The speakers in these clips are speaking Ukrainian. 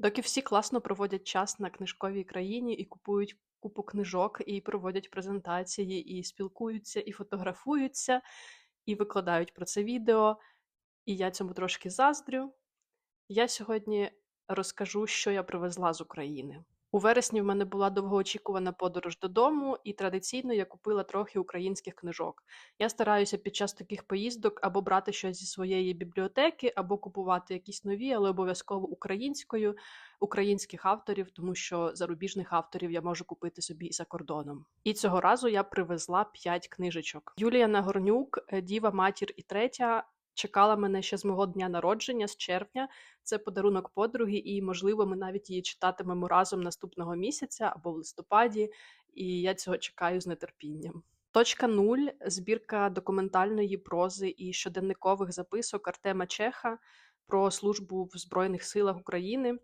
Доки всі класно проводять час на книжковій країні і купують купу книжок, і проводять презентації, і спілкуються, і фотографуються, і викладають про це відео, і я цьому трошки заздрю. Я сьогодні розкажу, що я привезла з України. У вересні в мене була довгоочікувана подорож додому, і традиційно я купила трохи українських книжок. Я стараюся під час таких поїздок або брати щось зі своєї бібліотеки, або купувати якісь нові, але обов'язково українською, українських авторів, тому що зарубіжних авторів я можу купити собі і за кордоном. І цього разу я привезла п'ять книжечок. Юлія Нагорнюк, Діва, матір і третя. Чекала мене ще з мого дня народження, з червня. Це подарунок подруги, і, можливо, ми навіть її читатимемо разом наступного місяця або в листопаді, і я цього чекаю з нетерпінням. Точка нуль збірка документальної прози і щоденникових записок Артема Чеха про службу в Збройних силах України.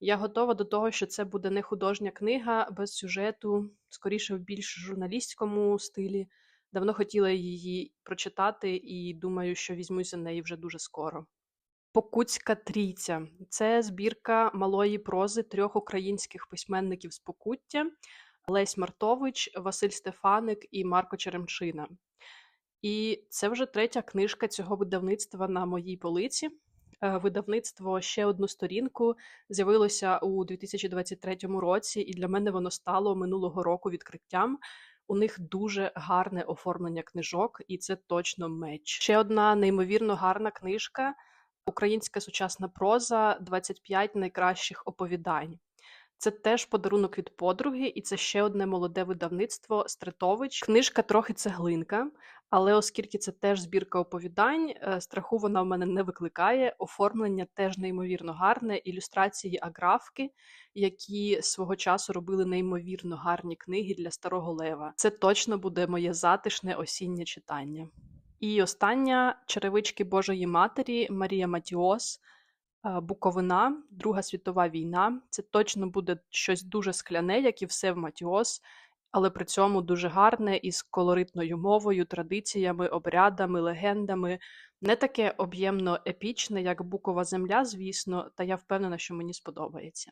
Я готова до того, що це буде не художня книга без сюжету, скоріше в більш журналістському стилі. Давно хотіла її прочитати і думаю, що візьмусь за неї вже дуже скоро. Покутська трійця це збірка малої прози трьох українських письменників з Покуття: Лесь Мартович, Василь Стефаник і Марко Черемшина. І це вже третя книжка цього видавництва на моїй полиці. Е, Видавництво ще одну сторінку з'явилося у 2023 році, і для мене воно стало минулого року відкриттям. У них дуже гарне оформлення книжок, і це точно меч. Ще одна неймовірно гарна книжка Українська сучасна проза 25 найкращих оповідань. Це теж подарунок від подруги, і це ще одне молоде видавництво Стретович. Книжка трохи цеглинка, але оскільки це теж збірка оповідань, е, страху вона в мене не викликає. Оформлення теж неймовірно гарне, ілюстрації аграфки, які свого часу робили неймовірно гарні книги для старого лева. Це точно буде моє затишне осіннє читання. І остання черевички Божої Матері Марія Матіос. Е, Буковина, Друга світова війна. Це точно буде щось дуже скляне, як і все в Матіос, але при цьому дуже гарне із колоритною мовою, традиціями, обрядами, легендами. Не таке об'ємно епічне, як Букова земля, звісно, та я впевнена, що мені сподобається.